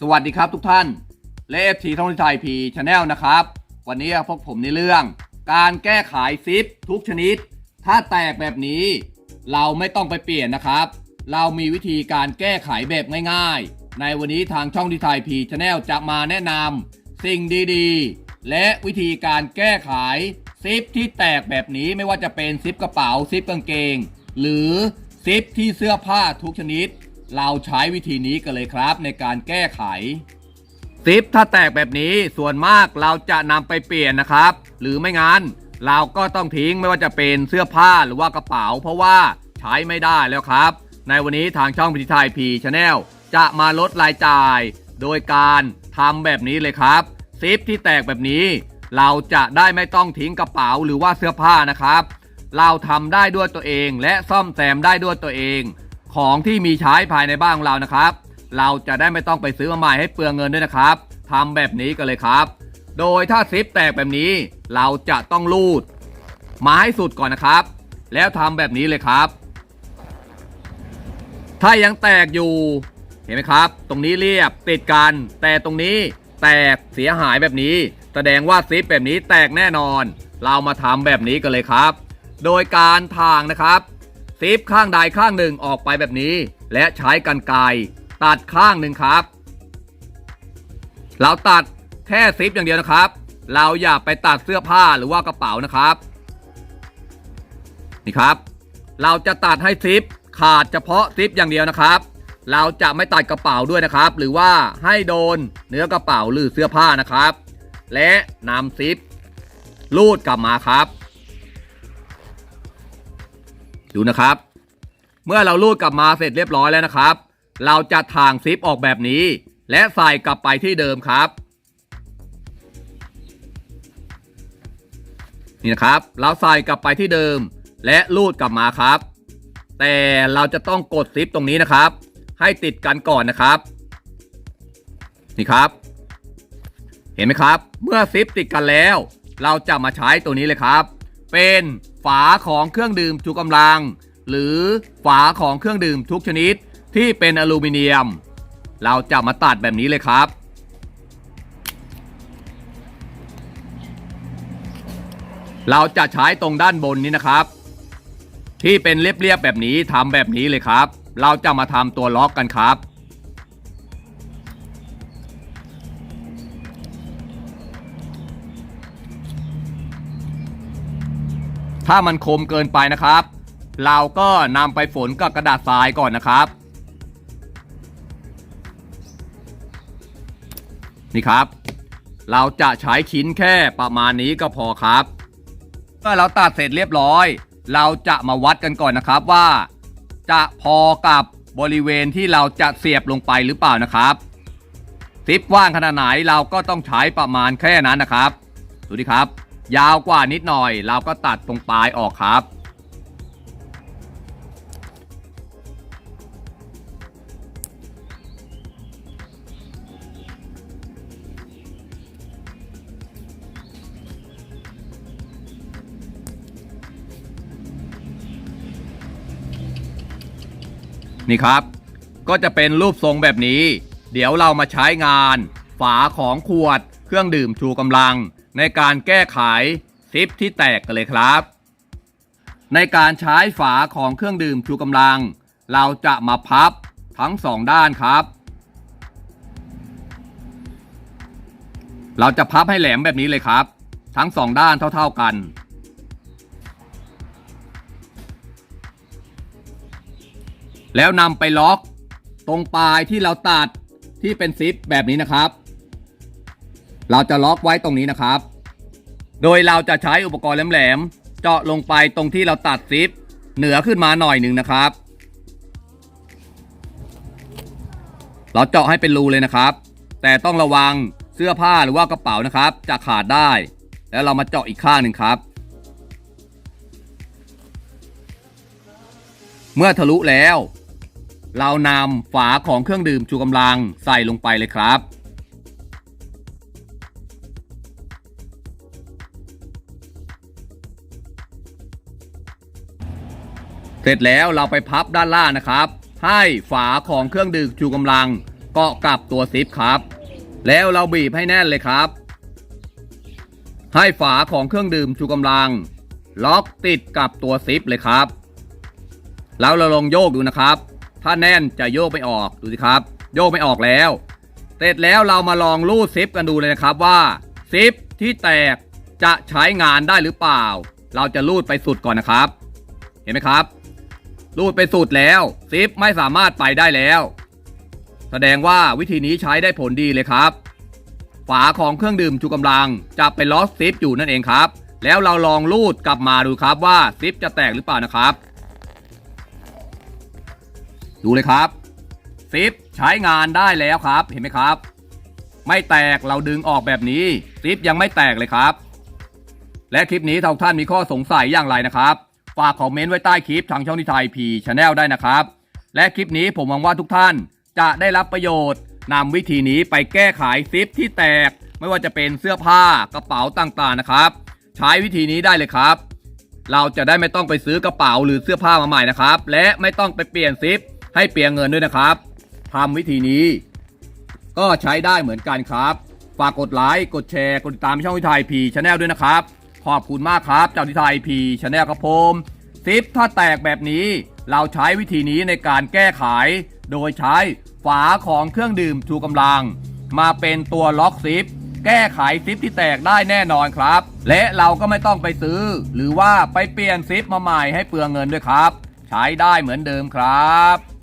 สวัสดีครับทุกท่านและเอฟทีท่องไทยพีชาแนลนะครับ วันนี้พวกผมในเรื่อง การแก้ไขซิปทุกชนิด ถ้าแตกแบบนี้ เราไม่ต้องไปเปลี่ยนนะครับ เรามีวิธีการแก้ไขแบบง่ายๆ ในวันนี้ทางช่องที่ไทยพีชาแนลจะมาแนะนำสิ่งดีๆ และวิธีการแก้ไขซิปที่แตกแบบนี้ไม่ว่าจะเป็นซิปกระเป๋าซิปกางเกง หรือซิปที่เสื้อผ้าทุกชนิด เราใช้วิธีนี้กันเลยครับในการแก้ไขซิปถ้าแตกแบบนี้ส่วนมากเราจะนำไปเปลี่ยนนะครับ หรือไม่งั้นเราก็ต้องทิ้งไม่ว่าจะเป็นเสื้อผ้าหรือว่ากระเป๋า เพราะว่าใช้ไม่ได้แล้วครับ ในวันนี้ทางช่องพิธีไทยพีชาแนลจะมาลดรายจ่าย โดยการทำแบบนี้เลยครับซิปที่แตกแบบนี้ เราจะได้ไม่ต้องทิ้งกระเป๋าหรือว่าเสื้อผ้านะครับ เราทำได้ด้วยตัวเองและซ่อมแซมได้ด้วยตัวเอง ของที่มีใช้ภายในบ้านของเรานะครับ เราจะได้ไม่ต้องไปซื้อมาใหม่ให้เปลืองเงินด้วยนะครับทำแบบนี้กันเลยครับ โดยถ้าซิปแตกแบบนี้ เราจะต้องรูดมาให้สุดก่อนนะครับ แล้วทำแบบนี้เลยครับ ถ้ายังแตกอยู่ เห็นไหมครับ ตรงนี้เรียบติดกัน แต่ตรงนี้แตกเสียหายแบบนี้ แสดงว่าซิปแบบนี้แตกแน่นอน เรามาทำแบบนี้กันเลยครับ โดยการทางนะครับ ซิปข้างใดข้างหนึ่งออกไปแบบนี้ และใช้กันไกรตัดข้างหนึ่งครับ เราตัดแค่ซิปอย่างเดียวนะครับ เราอย่าไปตัดเสื้อผ้าหรือว่ากระเป๋านะครับ นี่ครับ เราจะตัดให้ซิปขาดเฉพาะซิปอย่างเดียวนะครับ เราจะไม่ตัดกระเป๋าด้วยนะครับ หรือว่าให้โดนเนื้อกระเป๋าหรือเสื้อผ้านะครับ และนำซิปลูดกลับมาครับ ดูนะครับ เมื่อเราลูดกลับมาเสร็จเรียบร้อยแล้วนะครับ เราจะทางซิปออกแบบนี้ และใส่กลับไปที่เดิมครับ นี่นะครับ เราใส่กลับไปที่เดิม และลูดกลับมาครับ แต่เราจะต้องกดซิปตรงนี้นะครับ ให้ติดกันก่อนนะครับ นี่ครับ เห็นไหมครับ เมื่อซิปติดกันแล้ว เราจะมาใช้ตัวนี้เลยครับ เป็น ฝาของเครื่องดื่มชูกำลัง หรือฝาของเครื่องดื่มทุกชนิดที่เป็นอลูมิเนียม เราจะมาตัดแบบนี้เลยครับ เราจะใช้ตรงด้านบนนี้นะครับ ที่เป็นเรียบๆแบบนี้ทำแบบนี้เลยครับ เราจะมาทำตัวล็อกกันครับ ถ้ามันคมเกินไปนะครับ เราก็นำไปฝนกับกระดาษทรายก่อนนะครับ นี่ครับ เราจะใช้ชิ้นแค่ประมาณนี้ก็พอครับเมื่อเราตัดเสร็จเรียบร้อย เราจะมาวัดกันก่อนนะครับว่า จะพอกับบริเวณที่เราจะเสียบลงไปหรือเปล่านะครับซิปว่างขนาดไหนเราก็ต้องใช้ประมาณแค่นั้นนะครับ ดูดิครับ ยาวกว่านิดหน่อย เราก็ตัดตรงปลายออกครับ นี่ครับ ก็จะเป็นรูปทรงแบบนี้ เดี๋ยวเรามาใช้งาน ฝาของขวด เครื่องดื่มชูกำลัง ในการแก้ไขซิปที่แตกกันเลยครับ ในการใช้ฝาของเครื่องดื่มชูกำลัง เราจะมาพับทั้งสองด้านครับ เราจะพับให้แหลมแบบนี้เลยครับ ทั้งสองด้านเท่า ๆกันแล้วนำไปล็อกตรงปลายที่เราตัดที่เป็นซิปแบบนี้นะครับ เราจะล็อกไว้ตรงนี้นะครับ โดยเราจะใช้อุปกรณ์แหลมๆ เจาะลงไปตรงที่เราตัดซิป เหนือขึ้นมาหน่อยหนึ่งนะครับ เราเจาะให้เป็นรูเลยนะครับ แต่ต้องระวังเสื้อผ้าหรือว่ากระเป๋านะครับ จะขาดได้ แล้วเรามาเจาะอีกข้างหนึ่งครับ เมื่อทะลุแล้ว เรานำฝาของเครื่องดื่มชูกำลังใส่ลงไปเลยครับ เสร็จแล้วเราไปพับด้านล่างนะครับ ให้ฝาของเครื่องดื่มชูกำลังเกาะกับตัวซิปครับ แล้วเราบีบให้แน่นเลยครับ ให้ฝาของเครื่องดื่มชูกำลัง ล็อกติดกับตัวซิปเลยครับ แล้วเราลองโยกดูนะครับ ถ้าแน่นจะโยกไม่ออกดูสิครับ โยกไม่ออกแล้ว เสร็จแล้วเรามาลองรูดซิปกันดูเลยนะครับว่าซิปที่แตกจะใช้งานได้หรือเปล่า เราจะรูดไปสุดก่อนนะครับ เห็นไหมครับ รูดไปสุดแล้วซิปไม่สามารถไปได้แล้ว แสดงว่าวิธีนี้ใช้ได้ผลดีเลยครับ ฝาของเครื่องดื่มชูกำลังจะเป็นล็อกซิปอยู่นั่นเองครับ แล้วเราลองรูดกลับมาดูครับว่าซิปจะแตกหรือเปล่านะครับ ดูเลยครับซิปใช้งานได้แล้วครับเห็นไหมครับ ไม่แตกเราดึงออกแบบนี้ซิปยังไม่แตกเลยครับ และคลิปนี้ถ้าท่านมีข้อสงสัยอย่างไรนะครับ ฝากคอมเมนต์ไว้ใต้คลิปทางช่องนิทายพีชาแนลได้นะครับ และคลิปนี้ผมหวังว่าทุกท่านจะได้รับประโยชน์นำวิธีนี้ไปแก้ไขซิปที่แตก ไม่ว่าจะเป็นเสื้อผ้ากระเป๋าต่างๆนะครับ ใช้วิธีนี้ได้เลยครับ เราจะได้ไม่ต้องไปซื้อกระเป๋าหรือเสื้อผ้ามาใหม่นะครับ และไม่ต้องไปเปลี่ยนซิปให้เปลี่ยนเงินด้วยนะครับทำวิธีนี้ ก็ใช้ได้เหมือนกันครับ ฝากกดไลค์กดแชร์กดติดตามช่องวิทยพีชาแนลด้วยนะครับ ขอบคุณมากครับ เจ้าวิทยพีชาแนลครับผมซิปถ้าแตกแบบนี้ เราใช้วิธีนี้ในการแก้ไข โดยใช้ฝาของเครื่องดื่มชูกำลัง มาเป็นตัวล็อกซิปแก้ไขซิปที่แตกได้แน่นอนครับ และเราก็ไม่ต้องไปซื้อ หรือว่าไปเปลี่ยนซิปมาใหม่ให้เปลืองเงินด้วยครับ ใช้ได้เหมือนเดิมครับ